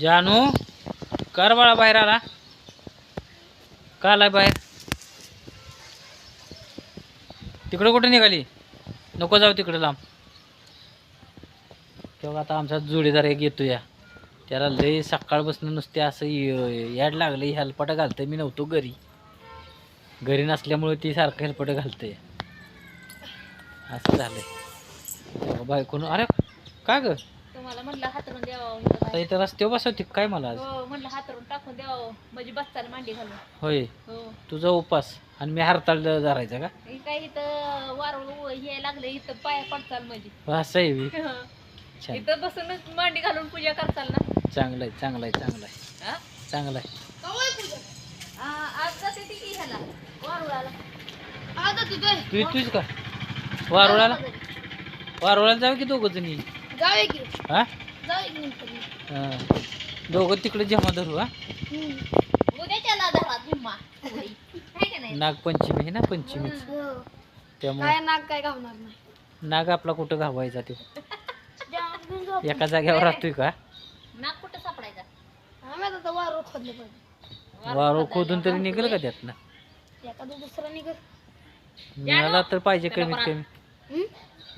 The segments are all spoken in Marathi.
जानू कर बाळा बाहेर आला. का आलाय बाहेर? तिकडं कुठे निघाली? नको जाऊ तिकडे लांब. तेव्हा आता आमचा जोडीदार एक येतो या त्याला लय सकाळपासून नुसते असं याड लागलं हेलपटं घालतंय मी नव्हतो घरी. घरी नसल्यामुळे ती सारखं हेलपटं घालतंय. असं झालंय. बाय बायकोनं अरे का गं? तुम्हाला म्हटलं हातरून द्यावं आता इथं रस्त्यावर बसवते काय मला आज? हो म्हटलं हातरून टाकून द्यावं. म्हणजे बसताना मांडी घालून. होय. हो. तुझा उपास. आणि मी हरताळ धरायचा का? हे काय इथं वारवळ हे लागलं इथं पाया पडचाल म्हणजे. असं आहे बी. छान. इथं बसूनच मांडी घालून पूजा करताल ना. चांगलं आहे चांगलं आहे चांगलं आहे. हा? चांगलं आहे. आ, आज जाते ती की ह्याला? वारुळाला. तू येतोयस का? वारुळाला? वारुळाला जाऊ की दोघं जणी? जावे की हा? जावे की नंतर हा. दोघं तिकडे जेव्हा धरू हा? उद्याच्याला धरा जिम्मा आहे का नाही? नागपंचमी आहे ना पंचमीच. त्यामुळे काय नाक काय घावणार नाही. नाग आपला कुठं घावायचा तो? एका जागेवर राहतोय का? नाक कुठं सापडायचा? आम्ही आता वारू खोदले पाहिजे वारू खोदून तरी निघेल का त्यातनं? एखादं दुसरं निघत मिळाला तर पाहिजे कमीत. कमी.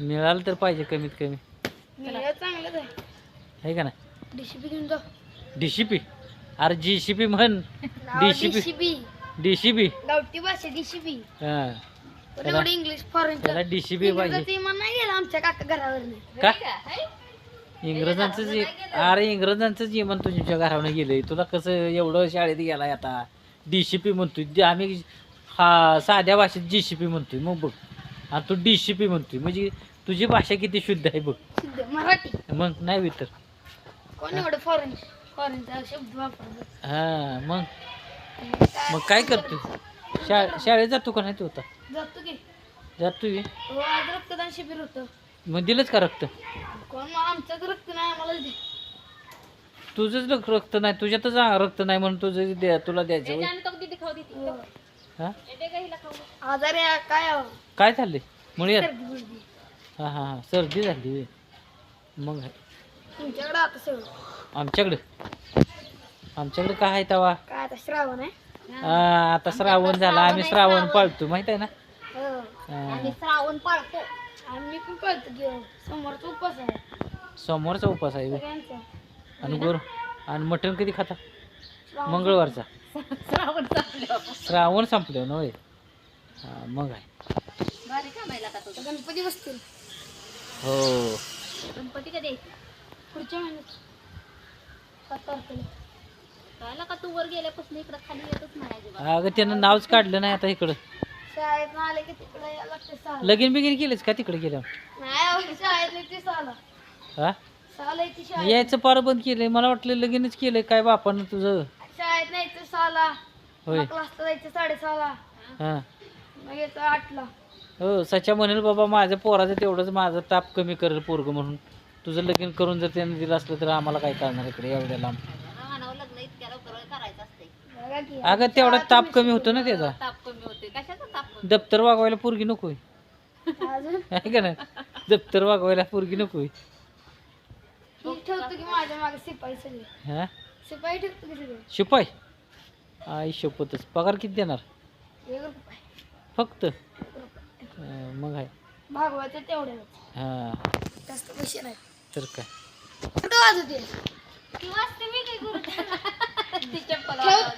मिळालं तर पाहिजे कमीत कमी. आहे का ना डीसीपी घेऊन जाऊ डीसीपी अरे जीसीपी म्हण. डीसीपी डीसीपी डीसीपी गावठी भाषा डीसीपी हा. पण त्याला- एवढं इंग्लिश फॉरेन त्याला डीसीपी पाहिजे. इमान नाही गेला आमच्या काका घरावर का? का? हाय? इंग्रजांचं जे अरे इंग्रजांचं जेवण तुझ्या घरावर गेलंय. तुला कसं एवढं शाळेत गेलाय आता? डीसीपी म्हणतोय. जे आम्ही हा साध्या भाषेत जीसीपी म्हणतोय. मग बघ. आणि तू डीसीपी म्हणतोय. म्हणजे तुझी भाषा किती शुद्ध आहे बघ. शुद्ध मराठी. मग नाही बी तर. कोण एवढं फॉरेन फॉरेनचा शब्द वापरतो. हा मग? मग काय करतोय? शा शाळेत जातो का नाही तू आता? जातो की. जातोय? हो आज रक्तदान शिबिर होतं. मग दिलंच का रक्त? कोण मग आमच्याच रक्त नाही आम्हाला दे. तुझंच रक्त- रक्त नाही तुझ्यातच आ- रक्त नाही म्हणून तुझं द्या तुला द्यायचं होय. हो. हा आजारी आहे, काय आहे? काय चाललंय मुळ्यात सर्दी बिर्दी. हा हा हा. सर्दी झाली होय. मग. तुमच्याकडे आता सगळं. आमच्याकडे? आमच्याकडे काय आहे तवा? काय आता श्रावण आहे? हा, आता श्रावण झाला. आम्ही श्रावण पाळतो माहीत आहे ना? हो. हा. श्रावण पाळतो. आम्ही पण कळतो की समोरचा उपास आहे. सोमवारचा उपास आहे. सगळ्यांचा. आणि गोर? आणि मटण कधी खाता? श्रावण मंगळवारचा. श्रावण श्रावण संपल्यावर ना होय हा मग आहे. भारी कामायला का तुझं गणपती बसतील. हो. गणपती कधी यायची पुढच्या महिन्यात. सात तारखेला कळालं का तू? वर गेल्यापासून इकडं खाली येतच म्हणायचे बा. अगं त्यानं नावच काढलं नाही आता इकडं. शाळेत आले की तिकडे यायला लागते सहा लगीन बिगीन केलंच का तिकडे गेल्यावर? नाही अहो, शाळेत येते सहाला. हा? सहाला येते शाळेत यायचं पार बंद केलंय. मला वाटलं लगीनच केलंय. काय बापानं तुझं? शाळेत सहाला. होय. क्लासला जायचं साडेसहाला. हा. मग यायचं आठला. हो सच्या म्हणेल बाबा माझ्या पोराचं तेवढंच माझा ताप कमी करेल पोरग म्हणून. तुझं लगीन करून जर त्याने दिलं असलं तर आम्हाला काय करणार इकडे एवढ्या लांब? आणावं लग्न इतक्या लवकर करायचं असते बघा की. अगं तेवढा ताप कमी होतो ना त्याचा. ताप कमी होते कशाचा ताप कमी दप्तर वागवायला पोरगी नकोय. अजून? आहे का नाही? दप्तर वागवायला पोरगी नकोय. ठेवतो की माझ्या मागे शिपाई सगळे. हा? शिपाई ठेवतो की सगळे? शिपाई? आई शपथच. पगार किती देणार? एक रुपये. फक्त? अं, मग आहे. भागवायचं तेवढ्या हा. जास्त पैसे नाही. तर काय?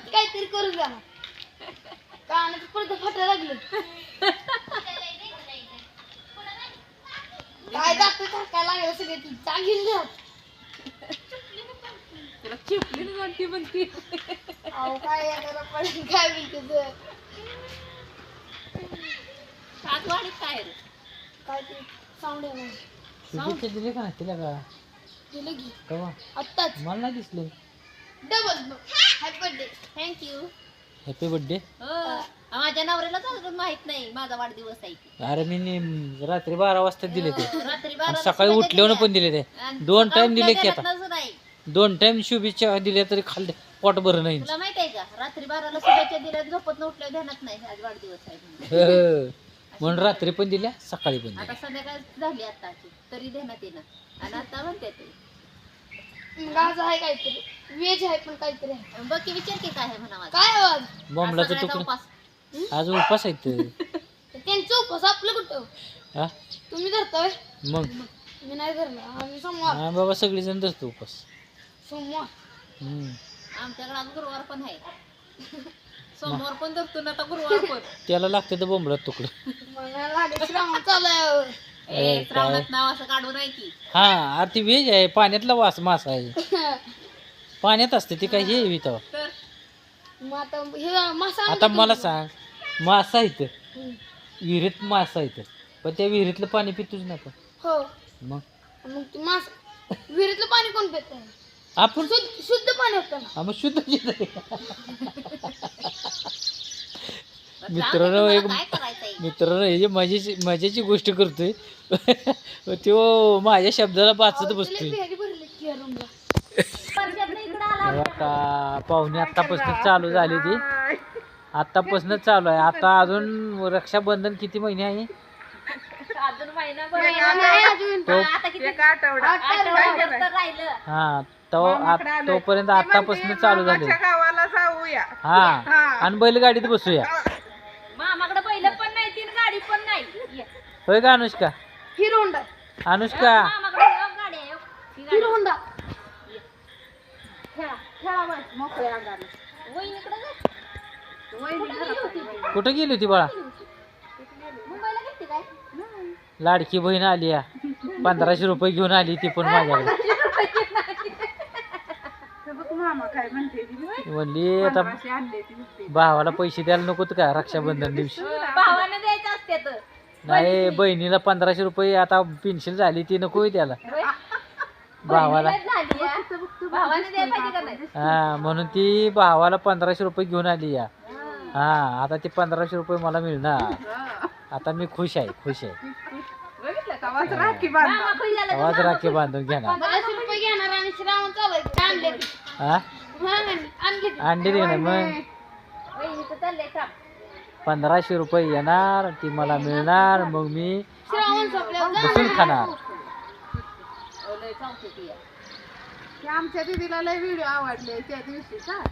काहीतरी करू द्या कानाचं पडतं फटायला लागलं. काय दाखव काय लागलं सगळे ती? चांगली द्या तुला चिपली म्हणती म्हणती. अहो काय यायला पडेल काय तुझं? सात वाढीत काय रे? काय ते साऊंड येणार शुभेच्छा दिले का नाही तिला का? दिलं की. कवा? आत्ताच. मला नाही दिसले. Double happy birthday thank you happy birthday माझ्या नवऱ्याला अजून माहीत नाही माझा वाढदिवस आहे. ते. अरे मी रात्री बारा वाजता दिले ते. रात्री आणि बारा सकाळी उठल्यावर पण दिले ते. दोन टाइम दिले की आता. नाही. दोन टाइम शुभेच्छा दिल्या तरी खाल्ले पोट भर नाही. तुला माहीत आहे का? रात्री बाराला शुभेच्छा दिल्या झोपत उठल्या ध्यानात नाही आज वाढदिवस आहे म्हणून. म्हणून रात्री पण दिल्या सकाळी पण दिल्या. आता संध्याकाळ झाली आताची तरी ध्यानात येणार. आणि आता म्हणते ते. आहे काहीतरी. व्हेज आहे पण काहीतरी आहे. बघ की विचार की काय आहे म्हणा माझा. काय आवाज तुकडं. उपास. आज उपास आहेत त्यांचं उपवास आपलं कुठं? हा? तुम्ही धरताय? मग? मी नाही धरला. आम्ही सोमवार. हा बाबा सगळेजण धरतो उपास. सोमवार. हम्म. आमच्याकडे आज गुरुवार पण आहे. सोमवार पण धरतो ना आता गुरुवार पण. त्याला लागतं तर बोंबलात तुकडं. मला लागेल श्रावण चालू आहे. ए काय? श्रावणात नाव असं काढू नाही की. हा अरे ती व्हेज आहे पाण्यातला वास मासा आहे. पाण्यात असते ती काय हे तर? मग आता हे मासा आता मला सांग मासा इथं हम्म. विहिरीत मासा इथं पण त्या विहिरीतलं पाणी पितोच ना आपण. हो. मग? मग ते मास विहिरीतलं पाणी कोण पित? आपण शुद्ध शुद्ध पाणी होतं ना. हा, मग शुद्ध मित्रांनो, दे, एक- तुम्हाला काय करायचंय? मित्रांनो हे जे मजेची मजेची गोष्ट करतोय. तो माझ्या शब्दाला वाचत बसतोय. आता पाहुणे आत्तापासून चालू झाली ती. आत्तापासून चालू आहे. आता अजून रक्षाबंधन किती महिने आहे? अजून महिना भर नाही अजून. तो तर राहिलं. हा तो आ- तोपर्यंत आत्तापासून चालू झाले गावाला जाऊया. हा आणि बैलगाडीत बसूया. मामाकडे बैल पण नाही तीन गाडी पण नाही. ये. होय का अनुष्का? Hero Honda Anushka? मामाकडे एक गाडी आहे ही गाडी. हिरो होंडा खेळा खेळा बस मोकळ्या अंगाने. वहिनीकडे जा. कुठं गेली होती? ती? कुठं गेली होती बाळा? मुंबईला गेलती काय? लाडकी बहीण आली या. पंधराशे रुपये घेऊन आली ती पण माझ्याकडे मामा काय म्हणते ती म्हणली आता अशी आणली ती नुसती. भावाला पैसे द्यायला नकोत का रक्षाबंधन दिवशी? भावाने द्यायचं असते तर. नाही बहिणीला पंधराशे रुपये आता पेन्शन झाली ती नको त्याला. भावाला. झाली या. भावाने द्यायला पाहिजे का नाही? हा म्हणून ती भावाला पंधराशे रुपये घेऊन आली या. हा. आता ते पंधराशे रुपये मला मिळणार. आता मी खुश आहे खुश आहे. बघितलं का? वाच राखी बांधा मामा खुश झाला तर आवाज राखी बांधून घेणार. पंधराशे रुपये घेणार आणि श्रावण चालायचं आणले ते. हा? हा. अंडी देणार मग पंधराशे रुपये येणार ती मला मिळणार मग मी. बसून खाणार. आमच्या दीदीला लय व्हिडिओ आवडले त्या दिवशी का?